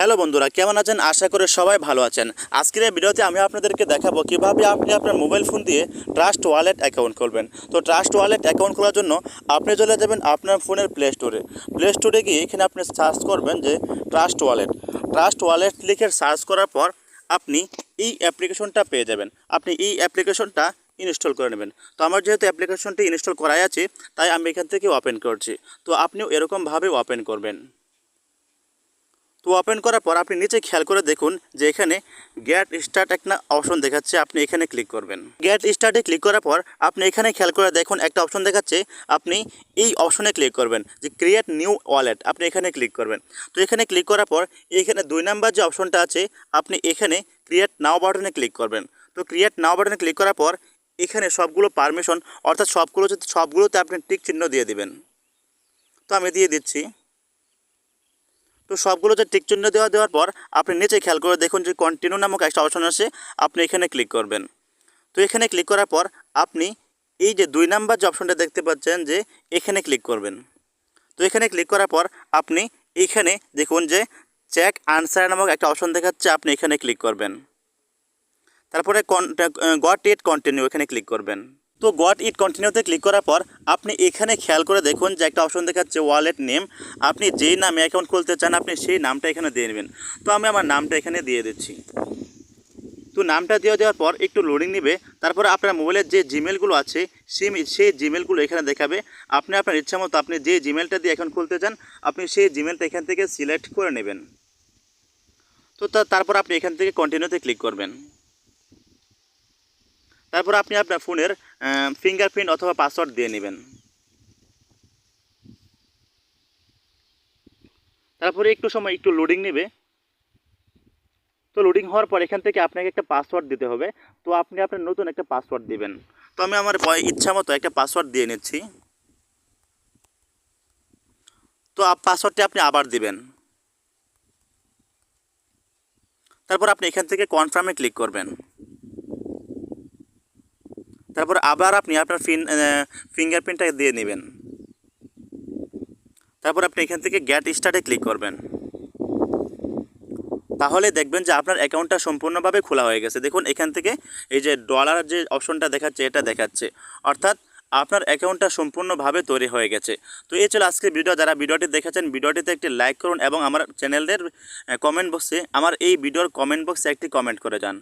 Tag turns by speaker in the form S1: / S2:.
S1: Hello বন্ধুরা, কেমন আছেন? আশা করে সবাই ভালো আছেন। আজকের এই ভিডিওতে আমি আপনাদেরকে দেখাবো কীভাবে আপনি আপনার মোবাইল ফোন দিয়ে ট্রাস্ট ওয়ালেট অ্যাকাউন্ট খুলবেন। তো ট্রাস্ট ওয়ালেট অ্যাকাউন্ট খোলার জন্য আপনি চলে যাবেন আপনার ফোনের প্লে স্টোরে প্লে স্টোরে গিয়ে এখানে আপনি সার্চ করবেন যে ট্রাস্ট ওয়ালেট ট্রাস্ট ওয়ালেট লিখে সার্চ করার পর আপনি এই অ্যাপ্লিকেশনটা পেয়ে যাবেন। আপনি এই অ্যাপ্লিকেশনটা ইনস্টল করে নেবেন। তো আমার যেহেতু অ্যাপ্লিকেশনটি ইনস্টল করাই আছে, তাই আমি এখান থেকে ওপেন করছি। তো আপনিও এরকমভাবে ওপেন করবেন। তো ওপেন করার পর আপনি নিচে খেয়াল করে দেখুন যে এখানে গেট স্টার্ট একটা অপশন দেখাচ্ছে, আপনি এখানে ক্লিক করবেন। গেট স্টার্টে ক্লিক করার পর আপনি এখানে খেয়াল করে দেখুন একটা অপশন দেখাচ্ছে, আপনি এই অপশনে ক্লিক করবেন যে ক্রিয়েট নিউ ওয়ালেট আপনি এখানে ক্লিক করবেন। তো এখানে ক্লিক করার পর এখানে দুই নাম্বার যে অপশনটা আছে, আপনি এখানে ক্রিয়েট নাও বাটনে ক্লিক করবেন। তো ক্রিয়েট নাও বাটনে ক্লিক করার পর এখানে সবগুলো পারমিশন অর্থাৎ সবগুলো সবগুলোতে আপনি টিক চিহ্ন দিয়ে দিবেন। তো আমি দিয়ে দিচ্ছি। তো সবগুলোতে টিক চিহ্ন দেওয়া দেওয়ার পর আপনি নিচে খেয়াল করে দেখুন যে কন্টিনিউ নামক একটা অপশন আছে, আপনি এখানে ক্লিক করবেন। তো এখানে ক্লিক করার পর আপনি এই যে দুই নাম্বার যে অপশনটা দেখতে পাচ্ছেন যে এখানে ক্লিক করবেন। তো এখানে ক্লিক করার পর আপনি এখানে দেখুন যে চেক আনসার নামক একটা অপশন দেখাচ্ছে, আপনি এখানে ক্লিক করবেন। তারপরে গট ইট কন্টিনিউ এখানে ক্লিক করবেন। তো গট ইট কন্টিনিউতে ক্লিক করার পর আপনি এখানে খেয়াল করে দেখুন যে একটা অপশন দেখাচ্ছে ওয়ালেট নেম। আপনি যেই নামে অ্যাকাউন্ট খুলতে চান, আপনি সেই নামটা এখানে দিয়ে নেবেন। তো আমি আমার নামটা এখানে দিয়ে দিচ্ছি। তো নামটা দিয়ে দেওয়ার পর একটু লোডিং নেবে, তারপর আপনার মোবাইলের যে জিমেলগুলো আছে, সেই সেই জিমেলগুলো এখানে দেখাবে। আপনি আপনার ইচ্ছা মতো আপনি যে জিমেলটা দিয়ে অ্যাকাউন্ট খুলতে চান, আপনি সেই জিমেলটা এখান থেকে সিলেক্ট করে নেবেন। তো তারপর আপনি এখান থেকে কন্টিনিউতে ক্লিক করবেন। তারপর আপনি আপনার ফোনের ফিঙ্গারপ্রিন্ট অথবা পাসওয়ার্ড দিয়ে নেবেন। তারপরে একটু সময়, একটু লোডিং নেবে। তো লোডিং হওয়ার পর এখান থেকে আপনাকে একটা পাসওয়ার্ড দিতে হবে। তো আপনি আপনার নতুন একটা পাসওয়ার্ড দিবেন। তো আমি আমার ইচ্ছা মতো একটা পাসওয়ার্ড দিয়ে নিচ্ছি। তো পাসওয়ার্ডটি আপনি আবার দিবেন। তারপর আপনি এখান থেকে কনফার্মে ক্লিক করবেন। তারপর আবার আপনি আপনার ফিন ফিঙ্গারপ্রিন্টটা দিয়ে নেবেন। তারপর আপনি এখান থেকে গ্যাট স্টার্টে ক্লিক করবেন। তাহলে দেখবেন যে আপনার অ্যাকাউন্টটা সম্পূর্ণভাবে খোলা হয়ে গেছে। দেখুন, এখান থেকে এই যে ডলার যে অপশনটা দেখাচ্ছে, এটা দেখাচ্ছে। অর্থাৎ আপনার অ্যাকাউন্টটা সম্পূর্ণভাবে তৈরি হয়ে গেছে। তো এই ছিল আজকের ভিডিও যারা ভিডিওটি দেখেছেন ভিডিওটিতে একটি লাইক করুন এবং আমার চ্যানেলের কমেন্ট বক্সে আমার এই ভিডিওর কমেন্ট বক্সে একটি কমেন্ট করে যান।